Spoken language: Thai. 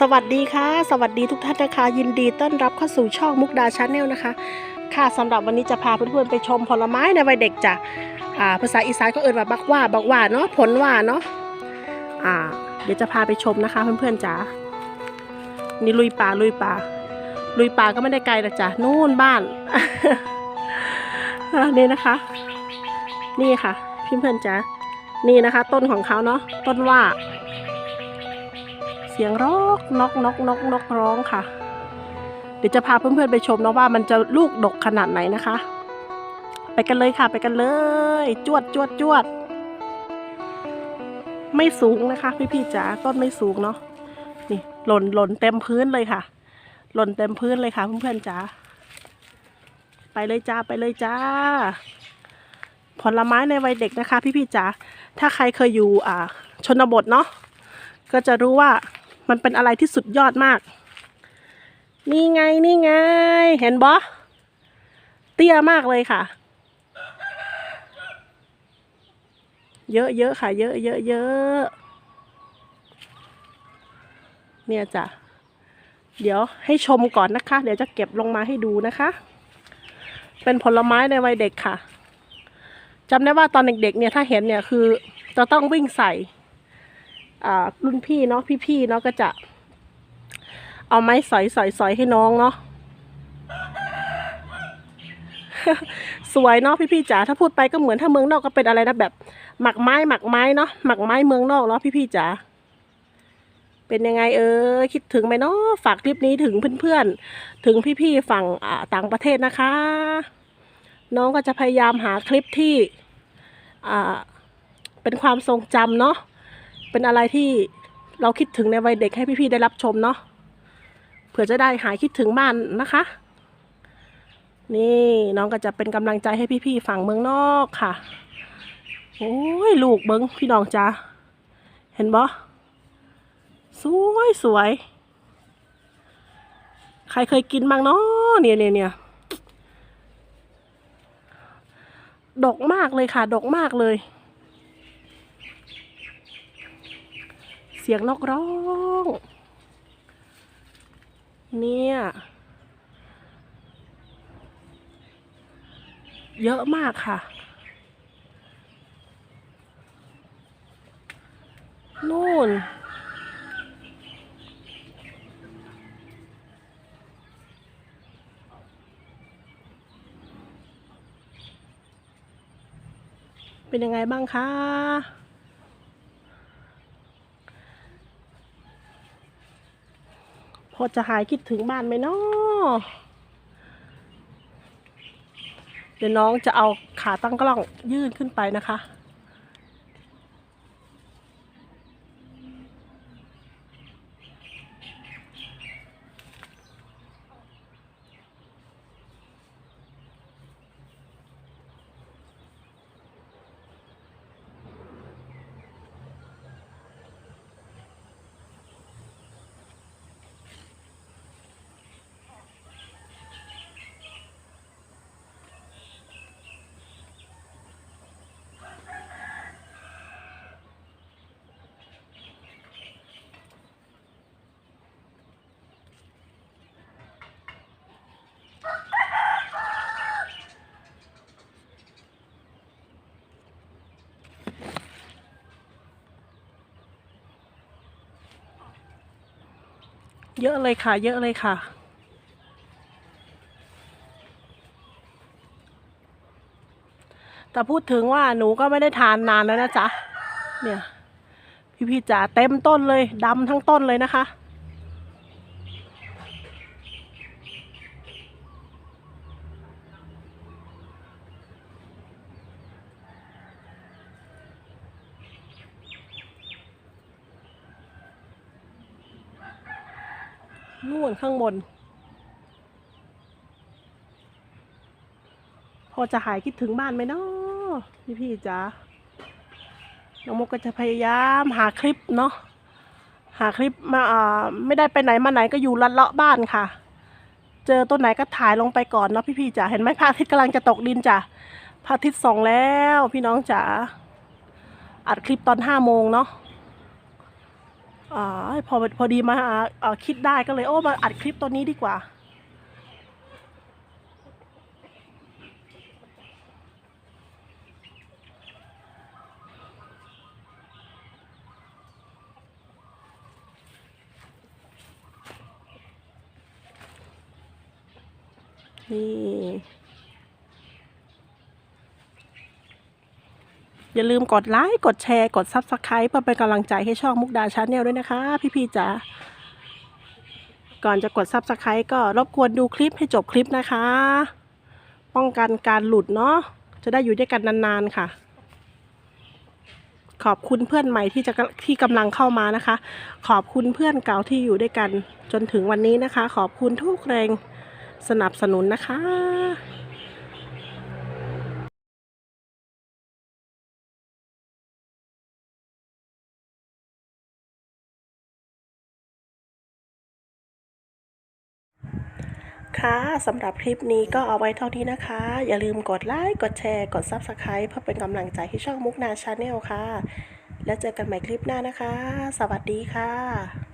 สวัสดีค่ะ สวัสดีทุกท่านนะคะ ยินดีต้อนรับเข้าสู่ช่องมุกดาชาแนลนะคะ ค่ะสำหรับวันนี้จะพาเพื่อนๆไปชมผลไม้ในวัยเด็กจ้ะอ่าภาษาอีสานก็เอ่ยว่าบักว่าบักว่าเนาะผลว่าเนาะอ่า เดี๋ยวจะพาไปชมนะคะเพื่อนๆจ๋านี่ลุยป่าลุยป่าลุยป่าก็ไม่ได้ไกลหรอกจ้ะนู่นบ้านนี่นะคะ นี่ค่ะเพื่อนๆจ๋านี่นะคะ ต้นของเขาเนาะต้นว่า สียงร้องนกนกนกนกร้องค่ะ เดี๋ยวจะพาเพื่อนๆไปชมนะว่ามันจะลูกดกขนาดไหนนะคะ ไปกันเลยค่ะไปกันเลย จวดจวดจวด ไม่สูงนะคะ พี่ๆจ๋าต้นไม่สูงเนาะนี่หล่นหล่นเต็มพื้นเลยค่ะ หล่นเต็มพื้นเลยค่ะเพื่อนๆจ๋าไปเลยจ้าไปเลยจ้า ผลไม้ในวัยเด็กนะคะ พี่ๆจ๋าถ้าใครเคยอยู่อ่าชนบทเนาะก็จะรู้ว่า มันเป็นอะไรที่สุดยอดมาก นี่ไงนี่ไง เห็นบอเตี้ยมากเลยค่ะ เยอะเยอะค่ะ เยอะเยอะเยอะเนี่ยจ้ะ เดี๋ยวให้ชมก่อนนะคะ เดี๋ยวจะเก็บลงมาให้ดูนะคะ เป็นผลไม้ในวัยเด็กค่ะจำได้ว่าตอนเด็กๆเนี่ยถ้าเห็นเนี่ยคือจะต้องวิ่งใส่ รุ่นพี่เนาะพี่ๆเนาะก็จะเอาไม้สอยสอยสอยให้น้องเนาะสวยเนาะพี่ๆจ๋าถ้าพูดไปก็เหมือนถ้าเมืองนอกก็เป็นอะไรนะแบบ หมักไม้หมักไม้เนาะหมักไม้เมืองนอกเนาะพี่ๆจ๋าเป็นยังไงเออคิดถึงไหมเนาะฝากคลิปนี้ถึงเพื่อนๆถึงพี่ๆฝั่งต่างประเทศนะคะ น้องก็จะพยายามหาคลิปที่เป็นความทรงจำเนาะ เป็นอะไรที่เราคิดถึงในวัยเด็กให้พี่ๆได้รับชมเนาะเผื่อจะได้หายคิดถึงบ้านนะคะ นี่น้องก็จะเป็นกำลังใจให้พี่ๆฝั่งเมืองนอกค่ะโอ้ยลูกเบิ้งพี่น้องจ้าเห็นบ่สวยสวย ใครเคยกินบ้างเนาะเนี่ยเนี่ยเนี่ยดกมากเลยค่ะ ดกมากเลย สียงนกร้อง เนี่ย เยอะมากค่ะ นู่น เป็นยังไงบ้างคะ พอจะหายคิดถึงบ้านไหมเนาะเดี๋ยวน้องจะเอาขาตั้งกล้องยื่นขึ้นไปนะคะ เยอะเลยค่ะ เยอะเลยค่ะ แต่พูดถึงว่าหนูก็ไม่ได้ทานนานแล้วนะจ๊ะ เนี่ย พี่ๆจ๋าเต็มต้นเลยดำทั้งต้นเลยนะคะ นู่นข้างบน พอจะหายคิดถึงบ้านไหมเนาะพี่พี่จ๋าน้องมกก็จะพยายามหาคลิปเนาะหาคลิปมาอ่าไม่ได้ไปไหนมาไหนก็อยู่ลัดเลาะบ้านค่ะ เจอต้นไหนก็ถ่ายลงไปก่อนเนาะพี่พี่จ๋าเห็นไหมพระอาทิตย์กำลังจะตกดินจ้ะพระอาทิตย์ส่องแล้ว พี่น้องจ๋าอัดคลิปตอนห้าโมงเนาะ อพอพอดีมาคิดได้ก็เลย โอ้มาอัดคลิปตัวนี้ดีกว่า นี่ อย่าลืมกดไลค์กดแชร์กด Subscribe เพื่อเป็นกำลังใจให้ช่องมุกดาชาแนลด้วยนะคะ พี่ๆจ๋าก่อนจะกด Subscribe ก็รบกวนดูคลิปให้จบคลิปนะคะ ป้องกันการหลุดเนาะจะได้อยู่ด้วยกันนานๆค่ะ ขอบคุณเพื่อนใหม่ที่จะที่กำลังเข้ามานะคะ ขอบคุณเพื่อนเก่าที่อยู่ด้วยกันจนถึงวันนี้นะคะ ขอบคุณทุกแรงสนับสนุนนะคะ ค่ะสำหรับคลิปนี้ก็เอาไว้เท่านี้นะคะ อย่าลืมกดไลค์กดแชร์กด Subscribe เพื่อเป็นกำลังใจให้ช่องมุกนาชาแนลค่ะ แล้วเจอกันใหม่คลิปหน้านะคะ สวัสดีค่ะ